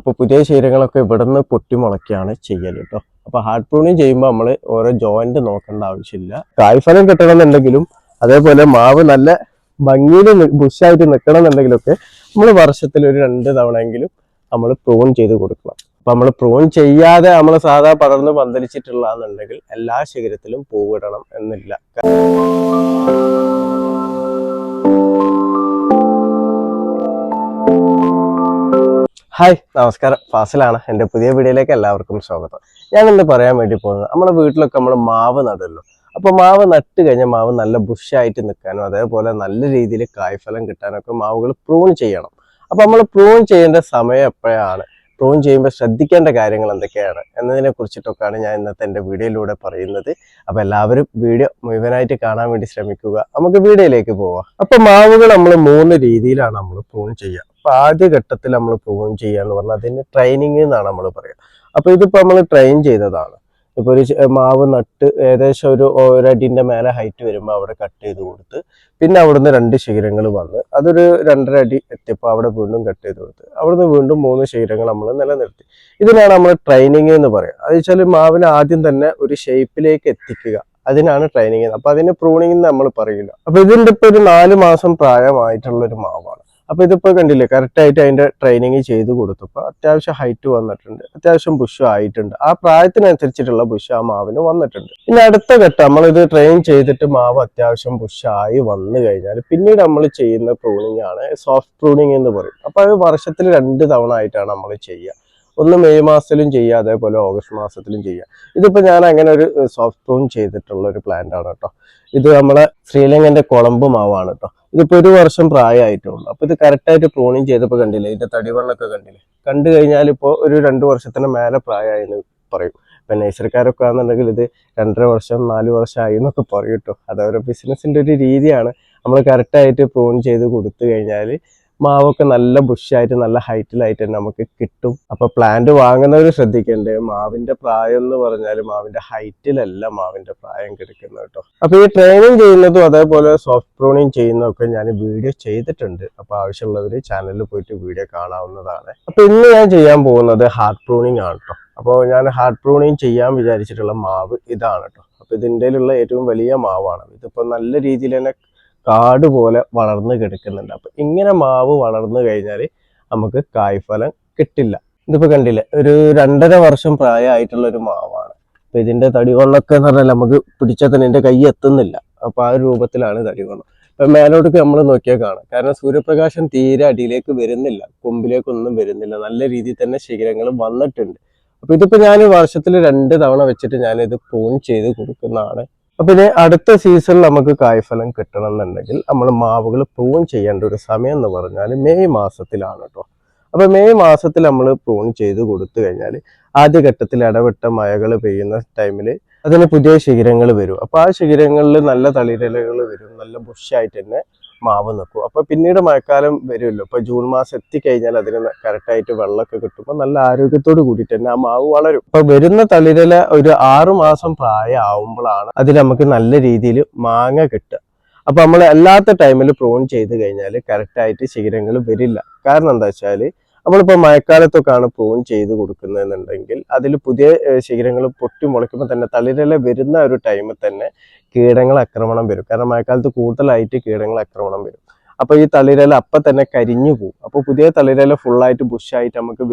അപ്പോൾ പുതിയ ശീലങ്ങളൊക്കെ ഇവിടെ പൊട്ടി മുളയ്ക്കാണ് ചെയ്യൽ കേട്ടോ അപ്പോൾ ഹാർഡ് പ്രൂണിങ് ചെയ്യുമ്പോൾ നമ്മൾ ഓരോ ജോയിന്റ് നോക്കേണ്ട ആവശ്യമില്ല. കായ്ഫലം കിട്ടണമെന്നുണ്ടെങ്കിലും അതേപോലെ മാവ് നല്ല ഭംഗിയിൽ ബുഷായിട്ട് നിൽക്കണം എന്നുണ്ടെങ്കിലൊക്കെ നമ്മൾ വർഷത്തിൽ ഒരു രണ്ട് തവണയെങ്കിലും നമ്മൾ പ്രൂൺ ചെയ്ത് കൊടുക്കണം. അപ്പം നമ്മൾ പ്രൂൺ ചെയ്യാതെ നമ്മൾ സാധാ പടർന്ന് പന്തലിച്ചിട്ടുള്ളതെന്നുണ്ടെങ്കിൽ എല്ലാ ശിഖരത്തിലും പൂവിടണം എന്നില്ല. ഹായ്. നമസ്കാരം. ഫാസിലാണ്. എന്റെ പുതിയ വീഡിയോയിലേക്ക് എല്ലാവർക്കും സ്വാഗതം. ഞാൻ ഇന്ന് പറയാൻ വേണ്ടി പോകുന്നത് നമ്മുടെ വീട്ടിലൊക്കെ നമ്മൾ മാവ് നടുമല്ലോ. അപ്പോൾ മാവ് നട്ട് കഴിഞ്ഞാൽ മാവ് നല്ല ബുഷായിട്ട് നിൽക്കാനും അതേപോലെ നല്ല രീതിയിൽ കായ്ഫലം കിട്ടാനൊക്കെ മാവുകൾ പ്രൂൺ ചെയ്യണം. അപ്പോൾ നമ്മൾ പ്രൂൺ ചെയ്യേണ്ട സമയം എപ്പോഴാണ്? പ്രൂൺ ചെയ്യുമ്പോൾ ശ്രദ്ധിക്കേണ്ട കാര്യങ്ങൾ എന്തൊക്കെയാണ് എന്നതിനെ കുറിച്ചിട്ടൊക്കെയാണ് ഞാൻ ഇന്നത്തെ എന്റെ വീഡിയോയിലൂടെ പറയുന്നത്. അപ്പോൾ എല്ലാവരും വീഡിയോ മുഴുവനായിട്ട് കാണാൻ വേണ്ടി ശ്രമിക്കുക. നമുക്ക് വീഡിയോയിലേക്ക് പോവാം. അപ്പോൾ മാവുകൾ നമ്മൾ മൂന്ന് രീതിയിലാണ് നമ്മൾ പ്രൂൺ ചെയ്യുക. അപ്പോൾ ആദ്യ ഘട്ടത്തിൽ നമ്മൾ പ്രൂൺ ചെയ്യുക എന്ന് പറഞ്ഞാൽ അതിന് ട്രെയിനിങ് എന്നാണ് നമ്മൾ പറയുക. അപ്പോൾ ഇതിപ്പോൾ നമ്മൾ ട്രെയിൻ ചെയ്തതാണ്. ഇപ്പോൾ ഒരു മാവ് നട്ട് ഏകദേശം ഒരു ഒരടിന്റെ മേലെ ഹൈറ്റ് വരുമ്പോൾ അവിടെ കട്ട് ചെയ്ത് കൊടുത്ത് പിന്നെ അവിടുന്ന് രണ്ട് ശിഖരങ്ങൾ വന്ന് അതൊരു രണ്ടര അടി എത്തിയപ്പോൾ അവിടെ വീണ്ടും കട്ട് ചെയ്ത് കൊടുത്ത്. അവിടുന്ന് വീണ്ടും മൂന്ന് ശിഖരങ്ങൾ നമ്മൾ നിലനിർത്തി. ഇതിനാണ് നമ്മൾ ട്രെയിനിങ് എന്ന് പറയുക അത് വെച്ചാൽ മാവിനെ ആദ്യം തന്നെ ഒരു ഷേപ്പിലേക്ക് എത്തിക്കുക. അതിനാണ് ട്രെയിനിങ് അപ്പൊ അതിന് പ്രൂണിങ് നമ്മൾ പറയില്ല. അപ്പൊ ഇതിന്റെ ഇപ്പൊ ഒരു നാല് മാസം പ്രായമായിട്ടുള്ള ഒരു മാവാണ്. അപ്പൊ ഇതിപ്പോ കണ്ടില്ലേ കറക്റ്റ് ആയിട്ട് അതിന്റെ ട്രെയിനിങ് ചെയ്ത് കൊടുത്തപ്പോൾ അത്യാവശ്യം ഹൈറ്റ് വന്നിട്ടുണ്ട് അത്യാവശ്യം ബുഷ് ആയിട്ടുണ്ട്. ആ പ്രായത്തിനനുസരിച്ചിട്ടുള്ള ബുഷ് ആ മാവിന് വന്നിട്ടുണ്ട്. പിന്നെ അടുത്ത ഘട്ടം നമ്മൾ ഇത് ട്രെയിൻ ചെയ്തിട്ട് മാവ് അത്യാവശ്യം ബുഷായി വന്നു കഴിഞ്ഞാൽ പിന്നീട് നമ്മൾ ചെയ്യുന്ന പ്രൂണിങ് ആണ് സോഫ്റ്റ് പ്രൂണിങ് എന്ന് പറയും. അപ്പൊ അത് വർഷത്തിൽ രണ്ട് തവണ ആയിട്ടാണ് നമ്മൾ ചെയ്യുക. ഒന്ന് മെയ് മാസത്തിലും ചെയ്യുക അതേപോലെ ഓഗസ്റ്റ് മാസത്തിലും ചെയ്യുക. ഇതിപ്പോ ഞാൻ അങ്ങനെ ഒരു സോഫ്റ്റ് പ്രൂൺ ചെയ്തിട്ടുള്ള ഒരു പ്ലാന്റ് ആണ് കേട്ടോ. ഇത് നമ്മളെ ശ്രീലങ്കന്റെ കുളമ്പ് മാവാണ് കേട്ടോ. ഇതിപ്പോ ഒരു വർഷം പ്രായമായിട്ടുള്ളൂ. അപ്പൊ ഇത് കറക്റ്റായിട്ട് പ്രൂണിങ് ചെയ്തപ്പോ കണ്ടില്ലേ ഇതിന്റെ തടിവണ്ണൊക്കെ കണ്ടില്ലേ? കണ്ടു കഴിഞ്ഞാൽ ഇപ്പോ ഒരു രണ്ട് വർഷത്തിന് മേലെ പ്രായമായി എന്ന് പറയും. ഇപ്പൊ നഴ്സറിക്കാരൊക്കെ ആണെന്നുണ്ടെങ്കിൽ ഇത് രണ്ടര വർഷം നാല് വർഷം ആയി എന്നൊക്കെ പറയും കേട്ടോ. അത് അവരുടെ ബിസിനസിന്റെ ഒരു രീതിയാണ്. നമ്മൾ കറക്റ്റായിട്ട് പ്രൂൺ ചെയ്ത് കൊടുത്തു കഴിഞ്ഞാൽ മാവൊക്കെ നല്ല ബുഷായിട്ട് നല്ല ഹൈറ്റിലായിട്ട് തന്നെ നമുക്ക് കിട്ടും. അപ്പൊ പ്ലാന്റ് വാങ്ങുന്നവർ ശ്രദ്ധിക്കേണ്ടത് മാവിന്റെ പ്രായം എന്ന് പറഞ്ഞാൽ മാവിന്റെ ഹൈറ്റിലല്ല മാവിന്റെ പ്രായം കിടക്കുന്നത് കേട്ടോ. അപ്പൊ ഈ ട്രെയിനിങ് ചെയ്യുന്നതും അതേപോലെ സോഫ്റ്റ് പ്രൂണിങ് ചെയ്യുന്നതൊക്കെ ഞാൻ വീഡിയോ ചെയ്തിട്ടുണ്ട്. അപ്പൊ ആവശ്യമുള്ളവർ ചാനലിൽ പോയിട്ട് വീഡിയോ കാണാവുന്നതാണ്. അപ്പൊ ഇന്ന് ഞാൻ ചെയ്യാൻ പോകുന്നത് ഹാർഡ് പ്രൂണിങ് ആണ് കേട്ടോ. അപ്പോൾ ഞാൻ ഹാർഡ് പ്രൂണിങ് ചെയ്യാൻ വിചാരിച്ചിട്ടുള്ള മാവ് ഇതാണ് കേട്ടോ. അപ്പൊ ഇതിന്റെ ഏറ്റവും വലിയ മാവാണ്. ഇതിപ്പോ നല്ല രീതിയിൽ തന്നെ കാട് പോലെ വളർന്നു കിടക്കുന്നുണ്ട്. അപ്പൊ ഇങ്ങനെ മാവ് വളർന്നു കഴിഞ്ഞാൽ നമുക്ക് കായ്ഫലം കിട്ടില്ല. ഇതിപ്പോ കണ്ടില്ലേ ഒരു രണ്ടര വർഷം പ്രായമായിട്ടുള്ള ഒരു മാവാണ്. അപ്പൊ ഇതിന്റെ തടികൊള്ളൊക്കെ എന്ന് പറഞ്ഞാൽ നമുക്ക് പിടിച്ചാൽ തന്നെ എന്റെ കൈ എത്തുന്നില്ല. അപ്പൊ ആ രൂപത്തിലാണ് തടികൊള്ളം ഇപ്പൊ മേലോട്ടേക്ക് നമ്മൾ നോക്കിയാൽ കാണാം. കാരണം സൂര്യപ്രകാശം തീരെ അടിയിലേക്ക് വരുന്നില്ല. കൊമ്പിലേക്കൊന്നും വരുന്നില്ല. നല്ല രീതിയിൽ തന്നെ ശിഖരങ്ങൾ വന്നിട്ടുണ്ട്. അപ്പൊ ഇതിപ്പോ ഞാൻ വർഷത്തിൽ രണ്ട് തവണ വെച്ചിട്ട് ഞാൻ ഇത് പ്രൂൺ ചെയ്ത് കൊടുക്കുന്നതാണ് അപ്പൊ ഇനി അടുത്ത സീസണിൽ നമുക്ക് കായ്ഫലം കിട്ടണം എന്നുണ്ടെങ്കിൽ നമ്മൾ മാവുകൾ പ്രൂൺ ചെയ്യേണ്ട ഒരു സമയം എന്ന് പറഞ്ഞാൽ മെയ് മാസത്തിലാണ് കേട്ടോ അപ്പൊ മെയ് മാസത്തിൽ നമ്മൾ പ്രൂൺ ചെയ്ത് കൊടുത്തു കഴിഞ്ഞാൽ ആദ്യഘട്ടത്തിൽ ഇടവിട്ട മഴകൾ പെയ്യുന്ന ടൈമിൽ അതിന് പുതിയ ശിഖരങ്ങൾ വരും. അപ്പൊ ആ ശിഖരങ്ങളിൽ നല്ല തളിരലകൾ വരും നല്ല ബുഷായിട്ട് തന്നെ മാവ് നിൽക്കും അപ്പൊ പിന്നീട് മഴക്കാലം വരുമല്ലോ. ഇപ്പൊ ജൂൺ മാസം എത്തിക്കഴിഞ്ഞാൽ അതിന് കറക്റ്റായിട്ട് വെള്ളമൊക്കെ കിട്ടുമ്പോൾ നല്ല ആരോഗ്യത്തോട് കൂടിയിട്ട് തന്നെ ആ മാവ് വളരും. അപ്പോൾ വരുന്ന തളിരല ഒരു ആറുമാസം പ്രായമാവുമ്പോഴാണ് അതിൽ നമുക്ക് നല്ല രീതിയിൽ മാങ്ങ കിട്ടുക. അപ്പൊ നമ്മൾ അല്ലാത്ത ടൈമിൽ പ്രോൺ ചെയ്ത് കഴിഞ്ഞാൽ കറക്റ്റായിട്ട് ശിഖരങ്ങൾ വരില്ല. കാരണം എന്താ വെച്ചാൽ നമ്മളിപ്പോൾ മഴക്കാലത്തൊക്കെയാണ് പ്രൂൺ ചെയ്ത് കൊടുക്കുന്നതെന്നുണ്ടെങ്കിൽ അതിൽ പുതിയ ശിഖരങ്ങൾ പൊട്ടി മുളയ്ക്കുമ്പോൾ തന്നെ തളിരല വരുന്ന ഒരു ടൈമിൽ തന്നെ കീടങ്ങൾ ആക്രമണം വരും. കാരണം മഴക്കാലത്ത് കൂടുതലായിട്ട് കീടങ്ങൾ ആക്രമണം വരും. അപ്പോൾ ഈ തളിരല അപ്പം തന്നെ കരിഞ്ഞു പോകും അപ്പോൾ പുതിയ തളിരല ഫുള്ളായിട്ട് ബുഷായിട്ട് നമുക്ക്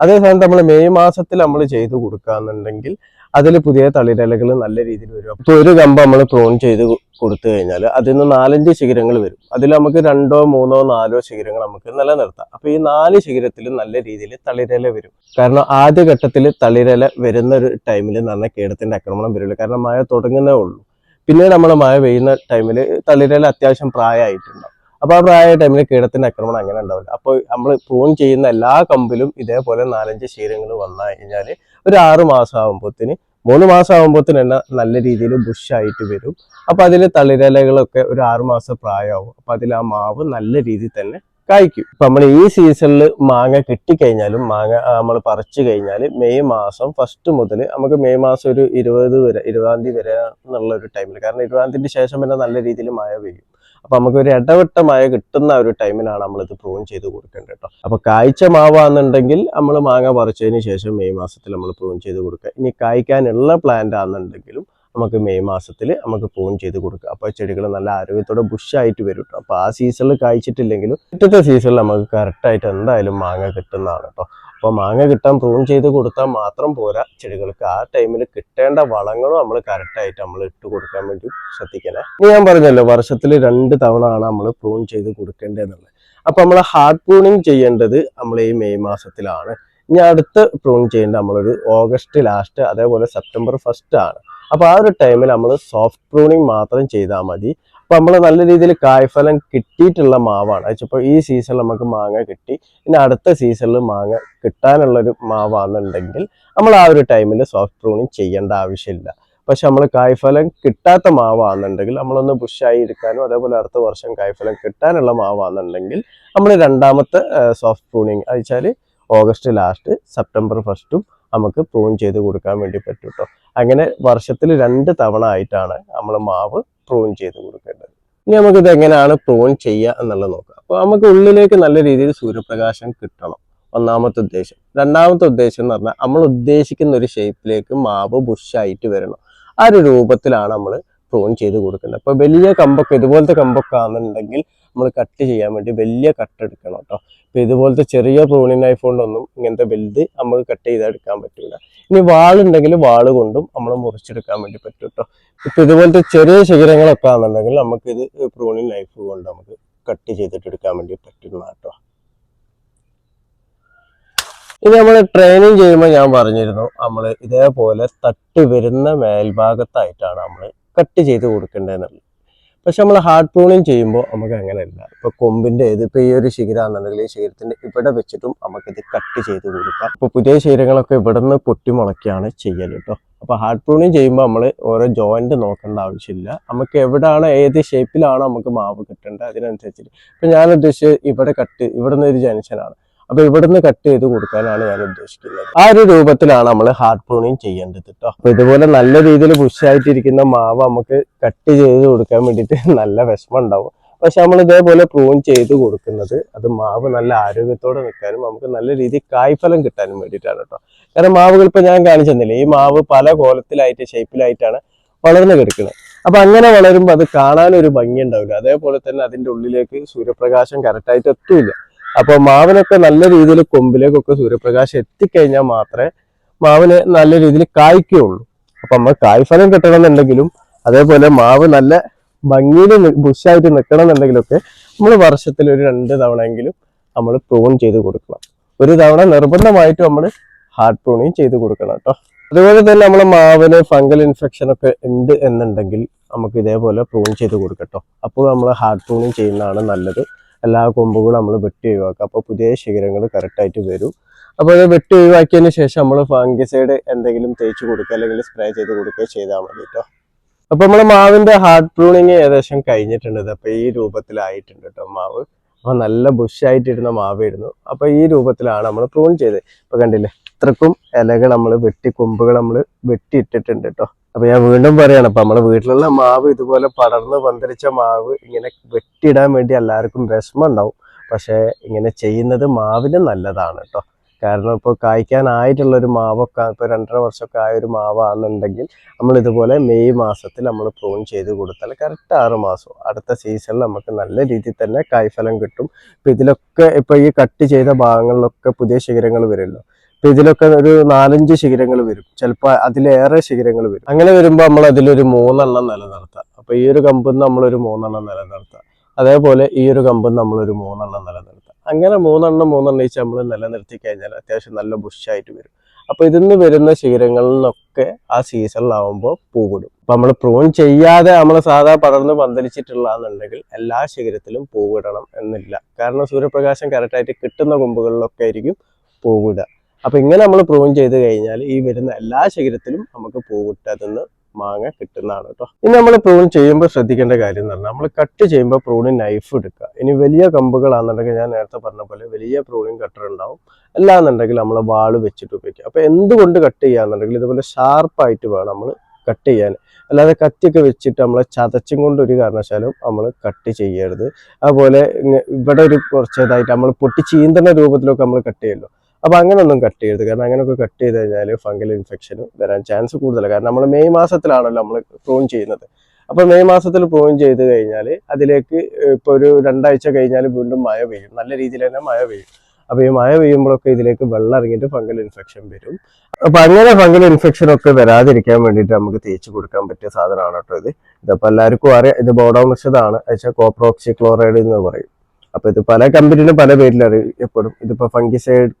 വരൂല സമയത്ത് നമ്മൾ മെയ് മാസത്തിൽ നമ്മൾ ചെയ്തു കൊടുക്കുകയെന്നുണ്ടെങ്കിൽ അതിൽ പുതിയ തളിരലകൾ നല്ല രീതിയിൽ വരും. അപ്പോൾ ഒരു കമ്പ് നമ്മൾ പ്രോൺ ചെയ്ത് കൊടുത്തു കഴിഞ്ഞാൽ അതിൽ നിന്ന് നാലഞ്ച് ശിഖരങ്ങൾ വരും. അതിൽ നമുക്ക് രണ്ടോ മൂന്നോ നാലോ ശിഖരങ്ങൾ നമുക്ക് നിലനിർത്താം. അപ്പോൾ ഈ നാല് ശിഖരത്തിലും നല്ല രീതിയിൽ തളിരല വരും. കാരണം ആദ്യ ഘട്ടത്തിൽ തളിരല വരുന്ന ഒരു ടൈമിൽ നല്ല കേടത്തിന്റെ ആക്രമണം വരില്ല കാരണം മഴ തുടങ്ങുന്നേ ഉള്ളൂ. പിന്നീട് നമ്മൾ മഴ പെയ്യുന്ന ടൈമിൽ തളിരല അത്യാവശ്യം പ്രായമായിട്ടുണ്ടാവും അപ്പൊ ആ പ്രായ ടൈമിൽ കീടത്തിന്റെ ആക്രമണം അങ്ങനെ ഉണ്ടാവില്ല. അപ്പോൾ നമ്മൾ പ്രൂൺ ചെയ്യുന്ന എല്ലാ കമ്പിലും ഇതേപോലെ നാലഞ്ച് ശീലങ്ങൾ വന്നു കഴിഞ്ഞാൽ ഒരു ആറ് മാസം ആകുമ്പോഴത്തേന് മൂന്ന് മാസം ആകുമ്പോഴത്തേന് നല്ല രീതിയിൽ ബുഷായിട്ട് വരും. അപ്പൊ അതിൽ തളിരലകളൊക്കെ ഒരു ആറ് മാസം പ്രായമാവും. അപ്പൊ അതിൽ ആ മാവ് നല്ല രീതിയിൽ തന്നെ കായ്ക്കും. ഇപ്പൊ നമ്മൾ ഈ സീസണിൽ മാങ്ങ കിട്ടിക്കഴിഞ്ഞാലും മാങ്ങ നമ്മൾ പറിച്ചു കഴിഞ്ഞാൽ മെയ് മാസം ഫസ്റ്റ് മുതൽ നമുക്ക് മെയ് മാസം ഒരു ഇരുപത് വരെ ഇരുപതാം തീയതി വരെ എന്നുള്ള ഒരു ടൈമിൽ കാരണം ഇരുപതാം തീയതി ശേഷം പിന്നെ നല്ല രീതിയിൽ മഴ പെയ്യും. അപ്പൊ നമുക്ക് ഒരു ഇടവിട്ട മഴ കിട്ടുന്ന ഒരു ടൈമിനാണ് നമ്മൾ ഇത് പ്രൂൺ ചെയ്ത് കൊടുക്കേണ്ടത് കേട്ടോ അപ്പൊ കായ്ച്ച മാവാന്നുണ്ടെങ്കിൽ നമ്മൾ മാങ്ങ പറിച്ചതിന് ശേഷം മെയ് മാസത്തിൽ നമ്മൾ പ്രൂൺ ചെയ്ത് കൊടുക്കുക. ഇനി കായ്ക്കാനുള്ള പ്ലാന്റ് ആണെന്നുണ്ടെങ്കിലും നമുക്ക് മെയ് മാസത്തിൽ നമുക്ക് പ്രൂൺ ചെയ്ത് കൊടുക്കുക. അപ്പോൾ ചെടികൾ നല്ല ആരോഗ്യത്തോടെ ബുഷായിട്ട് വരും കേട്ടോ അപ്പോൾ ആ സീസണിൽ കായ്ച്ചിട്ടില്ലെങ്കിലും പിറ്റത്തെ സീസണിൽ നമുക്ക് കറക്റ്റായിട്ട് എന്തായാലും മാങ്ങ കിട്ടുന്നതാണ് കേട്ടോ അപ്പോൾ മാങ്ങ കിട്ടാൻ പ്രൂൺ ചെയ്ത് കൊടുത്താൽ മാത്രം പോരാ ചെടികൾക്ക്. ആ ടൈമിൽ കിട്ടേണ്ട വളങ്ങളും നമ്മൾ കറക്റ്റായിട്ട് നമ്മൾ ഇട്ട് കൊടുക്കാൻ വേണ്ടി ശ്രദ്ധിക്കണേ. ഇനി ഞാൻ പറഞ്ഞല്ലോ വർഷത്തിൽ രണ്ട് തവണ ആണ് നമ്മൾ പ്രൂൺ ചെയ്ത് കൊടുക്കേണ്ടതെന്നുള്ളത്. അപ്പോൾ നമ്മൾ ഹാർഡ് പ്രൂണിങ് ചെയ്യേണ്ടത് നമ്മൾ ഈ മെയ് മാസത്തിലാണ്. ഇനി അടുത്ത് പ്രൂൺ ചെയ്യേണ്ടത് നമ്മളൊരു ഓഗസ്റ്റ് ലാസ്റ്റ് അതേപോലെ സെപ്റ്റംബർ ഫസ്റ്റ് ആണ്. അപ്പോൾ ആ ഒരു ടൈമിൽ നമ്മൾ സോഫ്റ്റ് പ്രൂണിങ് മാത്രം ചെയ്താൽ മതി. അപ്പോൾ നമ്മൾ നല്ല രീതിയിൽ കായ്ഫലം കിട്ടിയിട്ടുള്ള മാവാണ്. വെച്ചപ്പോൾ ഈ സീസണിൽ നമുക്ക് മാങ്ങ കിട്ടി. ഇനി അടുത്ത സീസണിൽ മാങ്ങ കിട്ടാനുള്ളൊരു മാവാണെന്നുണ്ടെങ്കിൽ നമ്മൾ ആ ഒരു ടൈമിൽ സോഫ്റ്റ് പ്രൂണിങ് ചെയ്യേണ്ട ആവശ്യമില്ല. പക്ഷെ നമ്മൾ കായ്ഫലം കിട്ടാത്ത മാവാണെന്നുണ്ടെങ്കിൽ നമ്മളൊന്ന് ബുഷായി എടുക്കാനും അതേപോലെ അടുത്ത വർഷം കായ്ഫലം കിട്ടാനുള്ള മാവാണെന്നുണ്ടെങ്കിൽ നമ്മൾ രണ്ടാമത്തെ സോഫ്റ്റ് പ്രൂണിങ് വെച്ചാൽ ഓഗസ്റ്റ് ലാസ്റ്റ് സെപ്റ്റംബർ ഫസ്റ്റും നമുക്ക് പ്രൂൺ ചെയ്ത് കൊടുക്കാൻ വേണ്ടി പറ്റും കേട്ടോ അങ്ങനെ വർഷത്തിൽ രണ്ട് തവണ ആയിട്ടാണ് നമ്മൾ മാവ് പ്രൂൺ ചെയ്ത് കൊടുക്കേണ്ടത്. ഇനി നമുക്ക് ഇത് എങ്ങനെയാണ് പ്രൂൺ ചെയ്യുക എന്നുള്ളത് നോക്കാം. അപ്പോൾ നമുക്ക് ഉള്ളിലേക്ക് നല്ല രീതിയിൽ സൂര്യപ്രകാശം കിട്ടണം. ഒന്നാമത്തെ ഉദ്ദേശം. രണ്ടാമത്തെ ഉദ്ദേശം എന്ന് പറഞ്ഞാൽ നമ്മൾ ഉദ്ദേശിക്കുന്ന ഒരു ഷേപ്പിലേക്ക് മാവ് ബുഷായിട്ട് വരണം. ആ ഒരു രൂപത്തിലാണ് നമ്മൾ പ്രൂൺ ചെയ്ത് കൊടുക്കുന്നത് അപ്പോൾ വലിയ കമ്പൊക്കെ ഇതുപോലത്തെ കമ്പൊക്കെ ആണെന്നുണ്ടെങ്കിൽ നമ്മൾ കട്ട് ചെയ്യാൻ വേണ്ടി വലിയ കട്ട് എടുക്കണം കേട്ടോ അപ്പോൾ ഇതുപോലത്തെ ചെറിയ പ്രൂണിങ് നൈഫ് കൊണ്ടൊന്നും ഇങ്ങനത്തെ വലുത് നമുക്ക് കട്ട് ചെയ്തെടുക്കാൻ പറ്റില്ല ഇനി വാളുണ്ടെങ്കിൽ വാൾ കൊണ്ടും നമ്മൾ മുറിച്ചെടുക്കാൻ വേണ്ടി പറ്റും കേട്ടോ ഇപ്പൊ ഇതുപോലത്തെ ചെറിയ ശിഖരങ്ങളൊക്കെ ആണെന്നുണ്ടെങ്കിൽ നമുക്ക് ഇത് പ്രൂണിങ് നൈഫ് കൊണ്ട് നമുക്ക് കട്ട് ചെയ്തിട്ട് എടുക്കാൻ വേണ്ടി പറ്റുന്ന കേട്ടോ ഇത് നമ്മൾ ട്രെയിനിങ് ചെയ്യുമ്പോൾ ഞാൻ പറഞ്ഞിരുന്നു നമ്മൾ ഇതേപോലെ തട്ടി വരുന്ന മേൽഭാഗത്തായിട്ടാണ് നമ്മൾ കട്ട് ചെയ്ത് കൊടുക്കേണ്ടതെന്നുള്ളത് പക്ഷെ നമ്മൾ ഹാർഡ് പ്രൂണിങ് ചെയ്യുമ്പോൾ നമുക്ക് അങ്ങനെയല്ല. ഇപ്പൊ കൊമ്പിന്റെ ഏത് ഇപ്പൊ ഈ ഒരു ശിഖരാന്നുണ്ടെങ്കിൽ ഈ ശിഖരത്തിന്റെ ഇവിടെ വെച്ചിട്ടും നമുക്കിത് കട്ട് ചെയ്ത് കൊടുക്കാം. ഇപ്പൊ പുതിയ ശിഖരങ്ങളൊക്കെ ഇവിടെ നിന്ന് പൊട്ടി മുളയ്ക്കാണ് ചെയ്യൽ കേട്ടോ അപ്പൊ ഹാർഡ് പ്രൂണിങ് ചെയ്യുമ്പോൾ നമ്മൾ ഓരോ ജോയിന്റ് നോക്കേണ്ട ആവശ്യമില്ല. നമുക്ക് എവിടെയാണ് ഏത് ഷേപ്പിലാണ് നമുക്ക് മാവ് കിട്ടേണ്ടത്? അതിനനുസരിച്ചിട്ട്. ഇപ്പൊ ഞാൻ ഉദ്ദേശിച്ചത് ഇവിടെ കട്ട് ഇവിടെ നിന്ന് ഒരു ജംഗ്ഷനാണ് അപ്പൊ ഇവിടുന്ന് കട്ട് ചെയ്ത് കൊടുക്കാനാണ് ഞാൻ ഉദ്ദേശിക്കുന്നത്. ആ ഒരു രൂപത്തിലാണ് നമ്മൾ ഹാർഡ് പ്രൂണിങ് ചെയ്യേണ്ടത് കേട്ടോ അപ്പൊ ഇതുപോലെ നല്ല രീതിയിൽ പുഷായിട്ടിരിക്കുന്ന മാവ് നമുക്ക് കട്ട് ചെയ്ത് കൊടുക്കാൻ വേണ്ടിയിട്ട് നല്ല വിഷമം ഉണ്ടാവും. പക്ഷെ നമ്മൾ ഇതേപോലെ പ്രൂൺ ചെയ്ത് കൊടുക്കുന്നത് അത് മാവ് നല്ല ആരോഗ്യത്തോടെ നിൽക്കാനും നമുക്ക് നല്ല രീതിയിൽ കായ്ഫലം കിട്ടാനും വേണ്ടിയിട്ടാണ് കേട്ടോ കാരണം മാവുകൾ ഇപ്പൊ ഞാൻ കാണിച്ചു തന്നില്ലേ ഈ മാവ് പല കോലത്തിലായിട്ട് ഷേപ്പിലായിട്ടാണ് വളർന്നു കിടക്കുന്നത് അപ്പൊ അങ്ങനെ വളരുമ്പോൾ അത് കാണാൻ ഒരു ഭംഗി ഉണ്ടാവില്ല. അതേപോലെ തന്നെ അതിന്റെ ഉള്ളിലേക്ക് സൂര്യപ്രകാശം കറക്റ്റായിട്ട് എത്തൂല അപ്പൊ മാവിനൊക്കെ നല്ല രീതിയിൽ കൊമ്പിലേക്കൊക്കെ സൂര്യപ്രകാശം എത്തിക്കഴിഞ്ഞാൽ മാത്രമേ മാവിന് നല്ല രീതിയിൽ കായ്ക്കുള്ളൂ അപ്പൊ നമ്മൾ കായ്ഫലം കിട്ടണമെന്നുണ്ടെങ്കിലും അതേപോലെ മാവ് നല്ല ഭംഗിയിൽ ബുഷായിട്ട് നിൽക്കണം എന്നുണ്ടെങ്കിലൊക്കെ നമ്മൾ വർഷത്തിൽ ഒരു രണ്ട് തവണയെങ്കിലും നമ്മൾ പ്രൂൺ ചെയ്ത് കൊടുക്കണം. ഒരു തവണ നിർബന്ധമായിട്ട് നമ്മൾ ഹാർട്ട് പ്രൂണിങ് ചെയ്ത് കൊടുക്കണം കേട്ടോ. അതുപോലെ തന്നെ നമ്മൾ മാവിന് ഫംഗൽ ഇൻഫെക്ഷൻ ഒക്കെ ഉണ്ട് എന്നുണ്ടെങ്കിൽ നമുക്ക് ഇതേപോലെ പ്രൂൺ ചെയ്ത് കൊടുക്കട്ടോ അപ്പോൾ നമ്മൾ ഹാർട്ട് പ്രൂണിങ് ചെയ്യുന്നതാണ് നല്ലത്. എല്ലാ കൊമ്പുകളും നമ്മൾ വെട്ടി ഒഴിവാക്കുക. അപ്പോൾ പുതിയ ശിഖരങ്ങൾ കറക്റ്റായിട്ട് വരും. അപ്പോൾ അത് വെട്ടി ഒഴിവാക്കിയതിന് ശേഷം നമ്മൾ ഫംഗിസൈഡ് എന്തെങ്കിലും തേച്ച് കൊടുക്കുക അല്ലെങ്കിൽ സ്പ്രേ ചെയ്ത് കൊടുക്കുക ചെയ്താൽ മതി കേട്ടോ. അപ്പൊ നമ്മൾ മാവിന്റെ ഹാർഡ് പ്രൂണിങ് ഏകദേശം കഴിഞ്ഞിട്ടുണ്ട് അപ്പോൾ ഈ രൂപത്തിലായിട്ടുണ്ട് കേട്ടോ മാവ്. അപ്പോൾ നല്ല ബുഷായിട്ടിരുന്ന മാവായിരുന്നു. അപ്പോൾ ഈ രൂപത്തിലാണ് നമ്മൾ പ്രൂൺ ചെയ്തത്. ഇപ്പൊ കണ്ടില്ലേ? ഇത്രക്കും ഇലകൾ നമ്മൾ വെട്ടി കൊമ്പുകൾ നമ്മൾ വെട്ടിയിട്ടിട്ടുണ്ട് കേട്ടോ അപ്പൊ ഞാൻ വീണ്ടും പറയാണ് അപ്പൊ നമ്മളെ വീട്ടിലുള്ള മാവ് ഇതുപോലെ പടർന്ന് പന്തലിച്ച മാവ് ഇങ്ങനെ വെട്ടിയിടാൻ വേണ്ടി എല്ലാവർക്കും വിഷമം ഉണ്ടാവും. പക്ഷെ ഇങ്ങനെ ചെയ്യുന്നത് മാവിന് നല്ലതാണ് കേട്ടോ കാരണം ഇപ്പോൾ കായ്ക്കാനായിട്ടുള്ള ഒരു മാവൊക്കെ ഇപ്പോൾ രണ്ടര വർഷമൊക്കെ ആയ ഒരു മാവാണെന്നുണ്ടെങ്കിൽ നമ്മൾ ഇതുപോലെ മെയ് മാസത്തിൽ നമ്മൾ പ്രൂൺ ചെയ്ത് കൊടുത്താൽ കറക്റ്റ് ആറ് മാസം അടുത്ത സീസണിൽ നമുക്ക് നല്ല രീതിയിൽ തന്നെ കായ്ഫലം കിട്ടും. ഇപ്പം ഇതിലൊക്കെ ഇപ്പോൾ ഈ കട്ട് ചെയ്ത ഭാഗങ്ങളിലൊക്കെ പുതിയ ശിഖരങ്ങൾ വരുമല്ലോ. ഇപ്പം ഇതിലൊക്കെ ഒരു നാലഞ്ച് ശിഖരങ്ങൾ വരും. ചിലപ്പോൾ അതിലേറെ ശിഖരങ്ങൾ വരും. അങ്ങനെ വരുമ്പോൾ നമ്മൾ അതിലൊരു മൂന്നെണ്ണം നിലനിർത്താം. അപ്പൊ ഈ ഒരു കമ്പിൽ നിന്ന് നമ്മളൊരു മൂന്നെണ്ണം നിലനിർത്താം. അതേപോലെ ഈ ഒരു കമ്പിൽ നിന്ന് നമ്മളൊരു മൂന്നെണ്ണം നിലനിർത്താം. അങ്ങനെ മൂന്നെണ്ണം മൂന്നെണ്ണം വെച്ച് നമ്മൾ നിലനിർത്തി കഴിഞ്ഞാൽ അത്യാവശ്യം നല്ല ബുഷായിട്ട് വരും. അപ്പൊ ഇതിന്ന് വരുന്ന ശിഖരങ്ങളിൽ നിന്നൊക്കെ ആ സീസണിലാവുമ്പോൾ പൂവിടും അപ്പൊ നമ്മൾ പ്രൂൺ ചെയ്യാതെ നമ്മൾ സാധാ പടർന്ന് പന്തലിച്ചിട്ടുള്ളതെന്നുണ്ടെങ്കിൽ എല്ലാ ശിഖരത്തിലും പൂവിടണം എന്നില്ല. കാരണം സൂര്യപ്രകാശം കറക്റ്റായിട്ട് കിട്ടുന്ന കൊമ്പുകളിലൊക്കെ ആയിരിക്കും പൂവിടുക അപ്പൊ ഇങ്ങനെ നമ്മൾ പ്രൂവ് ചെയ്ത് കഴിഞ്ഞാൽ ഈ വരുന്ന എല്ലാ ശരീരത്തിലും നമുക്ക് പൂവിട്ടതെന്ന് മാങ്ങ കിട്ടുന്നതാണ് കേട്ടോ ഇനി നമ്മൾ പ്രൂൺ ചെയ്യുമ്പോൾ ശ്രദ്ധിക്കേണ്ട കാര്യം എന്ന് പറഞ്ഞാൽ നമ്മൾ കട്ട് ചെയ്യുമ്പോൾ പ്രൂണിങ് നൈഫ് എടുക്കുക ഇനി വലിയ കമ്പുകളാണെന്നുണ്ടെങ്കിൽ ഞാൻ നേരത്തെ പറഞ്ഞ പോലെ വലിയ പ്രൂണിങ് കട്ടർ ഉണ്ടാവും. അല്ലാന്നുണ്ടെങ്കിൽ നമ്മൾ വാൾ വെച്ചിട്ട് ഉപയോഗിക്കുക. അപ്പൊ എന്തുകൊണ്ട് കട്ട് ചെയ്യാന്നുണ്ടെങ്കിൽ ഇതുപോലെ ഷാർപ്പായിട്ട് വേണം നമ്മൾ കട്ട് ചെയ്യാൻ. അല്ലാതെ കത്തിയൊക്കെ വെച്ചിട്ട് നമ്മളെ ചതച്ചും കൊണ്ട് ഒരു കാരണവശാലും നമ്മൾ കട്ട് ചെയ്യരുത്. അതുപോലെ ഇവിടെ ഒരു കുറച്ചതായിട്ട് നമ്മൾ പൊട്ടി ചീന്തണ രൂപത്തിലൊക്കെ നമ്മൾ കട്ട് ചെയ്യുമല്ലോ. അപ്പൊ അങ്ങനെയൊന്നും കട്ട് ചെയ്യരുത്. കാരണം അങ്ങനെയൊക്കെ കട്ട് ചെയ്ത് കഴിഞ്ഞാൽ ഫംഗൽ ഇൻഫെക്ഷനും വരാൻ ചാൻസ് കൂടുതലാണ് കാരണം നമ്മൾ മെയ് മാസത്തിലാണല്ലോ നമ്മൾ പ്രൂൺ ചെയ്യുന്നത്. അപ്പൊ മെയ് മാസത്തിൽ പ്രൂൺ ചെയ്ത് കഴിഞ്ഞാൽ അതിലേക്ക് ഇപ്പൊ ഒരു രണ്ടാഴ്ച കഴിഞ്ഞാൽ വീണ്ടും മഴ പെയ്യും. നല്ല രീതിയിൽ തന്നെ മഴ പെയ്യും. അപ്പൊ ഈ മഴ പെയ്യുമ്പോഴൊക്കെ ഇതിലേക്ക് വെള്ളം ഇറങ്ങിയിട്ട് ഫംഗൽ ഇൻഫെക്ഷൻ വരും. അപ്പൊ അങ്ങനെ ഫംഗൽ ഇൻഫെക്ഷൻ ഒക്കെ വരാതിരിക്കാൻ വേണ്ടിയിട്ട് നമുക്ക് തേച്ച് കൊടുക്കാൻ പറ്റിയ സാധനമാണ് കേട്ടോ ഇത്. ഇതപ്പോ എല്ലാവർക്കും അറിയാം ഇത് ബോഡോമിക്സതാണ് വെച്ചാൽ കോപ്രോക്സി ക്ലോറൈഡ് എന്ന് പറയും. അപ്പൊ ഇത് പല കമ്പനിയിലും പല പേരിലാണ് അറിയപ്പെടും. ഇതിപ്പോ ഫംഗിസൈഡ്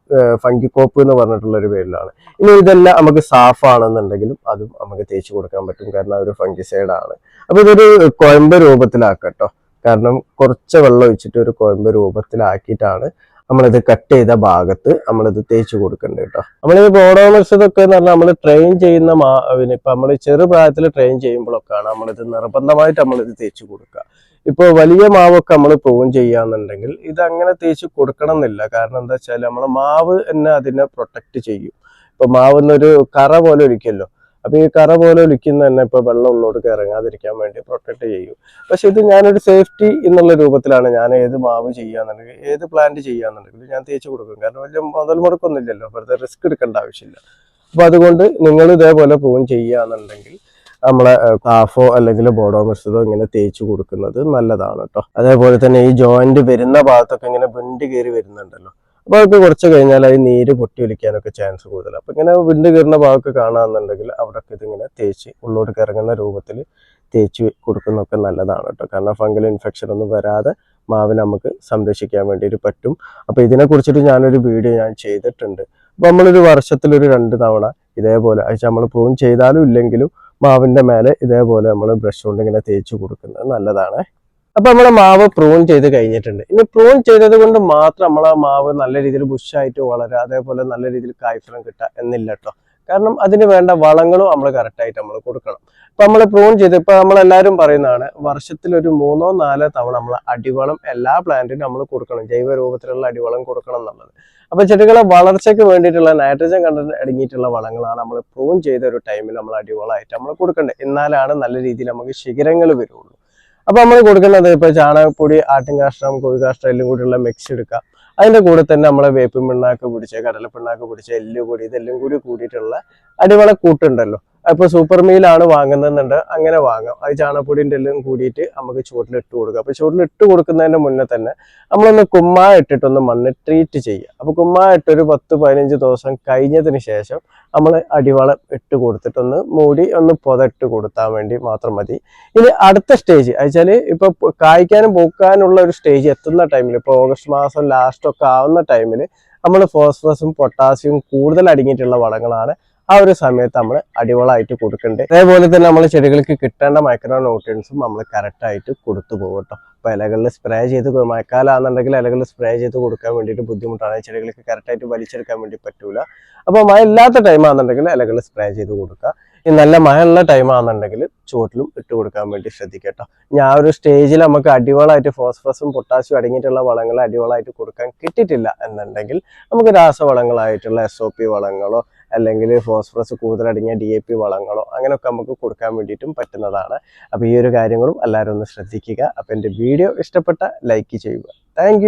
ഫംഗിക്കോപ്പ് എന്ന് പറഞ്ഞിട്ടുള്ള ഒരു പേരിലാണ്. ഇനി ഇതെല്ലാം നമുക്ക് സാഫ് ആണെന്നുണ്ടെങ്കിലും അതും നമുക്ക് തേച്ച് കൊടുക്കാൻ പറ്റും. കാരണം അതൊരു ഫംഗിസൈഡ് ആണ്. അപ്പൊ ഇതൊരു കുഴമ്പ് രൂപത്തിലാക്കട്ടോ. കാരണം കുറച്ച് വെള്ളം ഒഴിച്ചിട്ട് ഒരു കുഴമ്പ് രൂപത്തിലാക്കിയിട്ടാണ് നമ്മളിത് കട്ട് ചെയ്ത ഭാഗത്ത് നമ്മളിത് തേച്ച് കൊടുക്കേണ്ടത് കേട്ടോ. നമ്മളിത് ബോഡോണേഴ്സ് ഇതൊക്കെ എന്ന് പറഞ്ഞാൽ നമ്മൾ ട്രെയിൻ ചെയ്യുന്ന മാ പിന്നെ ഇപ്പൊ നമ്മൾ ചെറുപ്രായത്തിൽ ട്രെയിൻ ചെയ്യുമ്പോഴൊക്കെയാണ് നമ്മളിത് നിർബന്ധമായിട്ട് നമ്മളിത് തേച്ച് കൊടുക്കുക. ഇപ്പൊ വലിയ മാവൊക്കെ നമ്മൾ പ്രൂൺ ചെയ്യാന്നുണ്ടെങ്കിൽ ഇത് അങ്ങനെ തേച്ച് കൊടുക്കണം എന്നില്ല കാരണം എന്താ വെച്ചാൽ നമ്മളെ മാവ് തന്നെ അതിനെ പ്രൊട്ടക്ട് ചെയ്യും. ഇപ്പൊ മാവുന്നൊരു കറ പോലെ ഒലിക്കല്ലോ അപ്പോൾ ഈ കറ പോലെ ഒലിക്കുന്ന തന്നെ ഇപ്പൊ വെള്ളം ഉള്ളോട് കയറങ്ങാതിരിക്കാൻ വേണ്ടി പ്രൊട്ടക്ട് ചെയ്യും. പക്ഷെ ഇത് ഞാനൊരു സേഫ്റ്റി എന്നുള്ള രൂപത്തിലാണ് ഞാൻ ഏത് മാവ് ചെയ്യാന്നുണ്ടെങ്കിൽ ഏത് പ്ലാന്റ് ചെയ്യാന്നുണ്ടെങ്കിൽ ഞാൻ തേച്ച് കൊടുക്കും. കാരണം വലിയ മുതൽ മുടക്കൊന്നുമില്ലല്ലോ. വെറുതെ റിസ്ക് എടുക്കേണ്ട ആവശ്യമില്ല. അപ്പോൾ അതുകൊണ്ട് നിങ്ങൾ ഇതേപോലെ പ്രൂൺ ചെയ്യാന്നുണ്ടെങ്കിൽ നമ്മളെ കാഫോ അല്ലെങ്കിൽ ബോഡോ മിശ്രിതോ ഇങ്ങനെ തേച്ച് കൊടുക്കുന്നത് നല്ലതാണ് കേട്ടോ അതേപോലെ തന്നെ ഈ ജോയിന്റ് വരുന്ന ഭാഗത്തൊക്കെ ഇങ്ങനെ വിണ്ട് കയറി വരുന്നുണ്ടല്ലോ. അപ്പോൾ അതൊക്കെ കുറച്ച് കഴിഞ്ഞാൽ അത് നീര് പൊട്ടി ഒലിക്കാനൊക്കെ ചാൻസ് കൂടുതൽ അപ്പൊ ഇങ്ങനെ വിണ്ട് കയറുന്ന ഭാഗമൊക്കെ കാണാന്നുണ്ടെങ്കിൽ അവിടെയൊക്കെ ഇതിങ്ങനെ തേച്ച് ഉള്ളോട്ട് ഇറങ്ങുന്ന രൂപത്തിൽ തേച്ച് കൊടുക്കുന്നതൊക്കെ നല്ലതാണ് കേട്ടോ കാരണം ഫംഗൽ ഇൻഫെക്ഷൻ ഒന്നും വരാതെ മാവിനെ നമുക്ക് സംരക്ഷിക്കാൻ വേണ്ടിയിട്ട് പറ്റും. അപ്പൊ ഇതിനെ കുറിച്ചിട്ട് ഞാനൊരു വീഡിയോ ഞാൻ ചെയ്തിട്ടുണ്ട്. അപ്പൊ നമ്മളൊരു വർഷത്തിലൊരു രണ്ട് തവണ ഇതേപോലെ അയച്ചാൽ നമ്മൾ പ്രൂൺ ചെയ്താലും ഇല്ലെങ്കിലും മാവിന്റെ മേലെ ഇതേപോലെ നമ്മൾ ബ്രഷ് കൊണ്ട് ഇങ്ങനെ തേച്ച് കൊടുക്കുന്നത് നല്ലതാണ്. അപ്പൊ നമ്മളെ മാവ് പ്രൂൺ ചെയ്ത് കഴിഞ്ഞിട്ടുണ്ട്. ഇനി പ്രൂൺ ചെയ്തത് കൊണ്ട് മാത്രം നമ്മൾ ആ മാവ് നല്ല രീതിയിൽ ബുഷായിട്ട് വളരുക അതേപോലെ നല്ല രീതിയിൽ കായ്ഫലം കിട്ടുക എന്നില്ല കേട്ടോ കാരണം അതിന് വേണ്ട വളങ്ങളും നമ്മൾ കറക്റ്റായിട്ട് നമ്മൾ കൊടുക്കണം. അപ്പം നമ്മൾ പ്രൂൺ ചെയ്ത് നമ്മൾ നമ്മളെല്ലാവരും പറയുന്നതാണ് വർഷത്തിൽ ഒരു മൂന്നോ നാലോ തവണ നമ്മൾ അടിവളം എല്ലാ പ്ലാന്റിനും നമ്മൾ കൊടുക്കണം. ജൈവ രൂപത്തിലുള്ള അടിവളം കൊടുക്കണം എന്നുള്ളത്. അപ്പൊ ചെടികളെ വളർച്ചയ്ക്ക് വേണ്ടിയിട്ടുള്ള നൈട്രജൻ കണ്ടന്റ് അടങ്ങിയിട്ടുള്ള വളങ്ങളാണ് നമ്മൾ പ്രൂൺ ചെയ്ത ഒരു ടൈമിൽ നമ്മൾ അടിവളമായിട്ട് നമ്മൾ കൊടുക്കേണ്ടത് എന്നാലാണ് നല്ല രീതിയിൽ നമുക്ക് ശിഖരങ്ങൾ വരുള്ളൂ. അപ്പൊ നമ്മൾ കൊടുക്കുന്നത് ഇപ്പൊ ചാണകപ്പൊടി ആട്ടിൻകാഷ്ടം കോഴിക്കാഷ്ടം എല്ലാം കൂടിയുള്ള മിക്സ് എടുക്കാം. അതിന്റെ കൂടെ തന്നെ നമ്മളെ വേപ്പിൻ പിണ്ണാക്ക് പിടിച്ച കടലപ്പിണ്ണാക്ക് പിടിച്ച എല്ല് കൂടി ഇതെല്ലാം കൂടി കൂടിയിട്ടുള്ള അടിവള കൂട്ടുണ്ടല്ലോ. ഇപ്പൊ സൂപ്പർ മീലാണ് വാങ്ങുന്നുണ്ട് അങ്ങനെ വാങ്ങാം. അത് ചാണകപ്പൊടിന്റെ എല്ലാം കൂടിയിട്ട് നമുക്ക് ചുവട്ടിൽ ഇട്ട് കൊടുക്കാം. അപ്പൊ ചുവട്ടിൽ ഇട്ട് കൊടുക്കുന്നതിന്റെ മുന്നേ തന്നെ നമ്മളൊന്ന് കുമ്മാ ഇട്ടിട്ടൊന്ന് മണ്ണ് ട്രീറ്റ് ചെയ്യുക. അപ്പൊ കുമ്മാ ഇട്ട് ഒരു പത്ത് പതിനഞ്ച് ദിവസം കഴിഞ്ഞതിന് ശേഷം നമ്മൾ അടിവളം ഇട്ട് കൊടുത്തിട്ടൊന്ന് മൂടി ഒന്ന് പുതട്ട് കൊടുത്താൽ വേണ്ടി മാത്രം മതി. ഇനി അടുത്ത സ്റ്റേജ് വെച്ചാൽ ഇപ്പൊ കായ്ക്കാനും പൂക്കാനുള്ള ഒരു സ്റ്റേജ് എത്തുന്ന ടൈമിൽ ഇപ്പൊ ഓഗസ്റ്റ് മാസം ലാസ്റ്റ് ഒക്കെ ആവുന്ന ടൈമിൽ നമ്മൾ ഫോസ്ഫറസും പൊട്ടാസ്യവും കൂടുതൽ അടങ്ങിയിട്ടുള്ള വളങ്ങളാണ് ആ ഒരു സമയത്ത് നമ്മൾ അടിവളമായിട്ട് കൊടുക്കണ്ടേ. അതേപോലെ തന്നെ നമ്മൾ ചെടികൾക്ക് കിട്ടേണ്ട മൈക്രോ ന്യൂട്രിയൻസും നമ്മൾ കറക്റ്റായിട്ട് കൊടുത്തു പോകും കേട്ടോ. അപ്പോൾ ഇലകളിൽ സ്പ്രേ ചെയ്ത് മഴക്കാലാണെന്നുണ്ടെങ്കിൽ ഇലകളിൽ സ്പ്രേ ചെയ്ത് കൊടുക്കാൻ വേണ്ടിയിട്ട് ബുദ്ധിമുട്ടാണ്. ചെടികൾക്ക് കറക്റ്റായിട്ട് വലിച്ചെടുക്കാൻ വേണ്ടി പറ്റൂല. അപ്പോൾ മഴ ഇല്ലാത്ത ടൈം ആണെന്നുണ്ടെങ്കിൽ ഇലകളിൽ സ്പ്രേ ചെയ്ത് കൊടുക്കുക. ഈ നല്ല മഴയുള്ള ടൈം ആണെന്നുണ്ടെങ്കിൽ ചുവട്ടിലും ഇട്ട് കൊടുക്കാൻ വേണ്ടി ശ്രദ്ധിക്കട്ടോ ഇനി ആ ഒരു സ്റ്റേജിൽ നമുക്ക് അടിവളമായിട്ട് ഫോസ്ഫറസും പൊട്ടാസ്യം അടങ്ങിയിട്ടുള്ള വളങ്ങൾ അടിവളമായിട്ട് കൊടുക്കാൻ കിട്ടിയിട്ടില്ല എന്നുണ്ടെങ്കിൽ നമുക്ക് രാസവളങ്ങളായിട്ടുള്ള എസ് ഒ പി വളങ്ങളോ അല്ലെങ്കിൽ ഫോസ്ഫറസ് കൂടുതലടങ്ങിയ ഡി എ പി വളങ്ങളോ അങ്ങനെയൊക്കെ നമുക്ക് കൊടുക്കാൻ വേണ്ടിയിട്ടും പറ്റുന്നതാണ്. അപ്പോൾ ഈ ഒരു കാര്യങ്ങളും എല്ലാവരും ഒന്ന് ശ്രദ്ധിക്കുക. അപ്പോൾ എന്റെ വീഡിയോ ഇഷ്ടപ്പെട്ട ലൈക്ക് ചെയ്യുക. താങ്ക്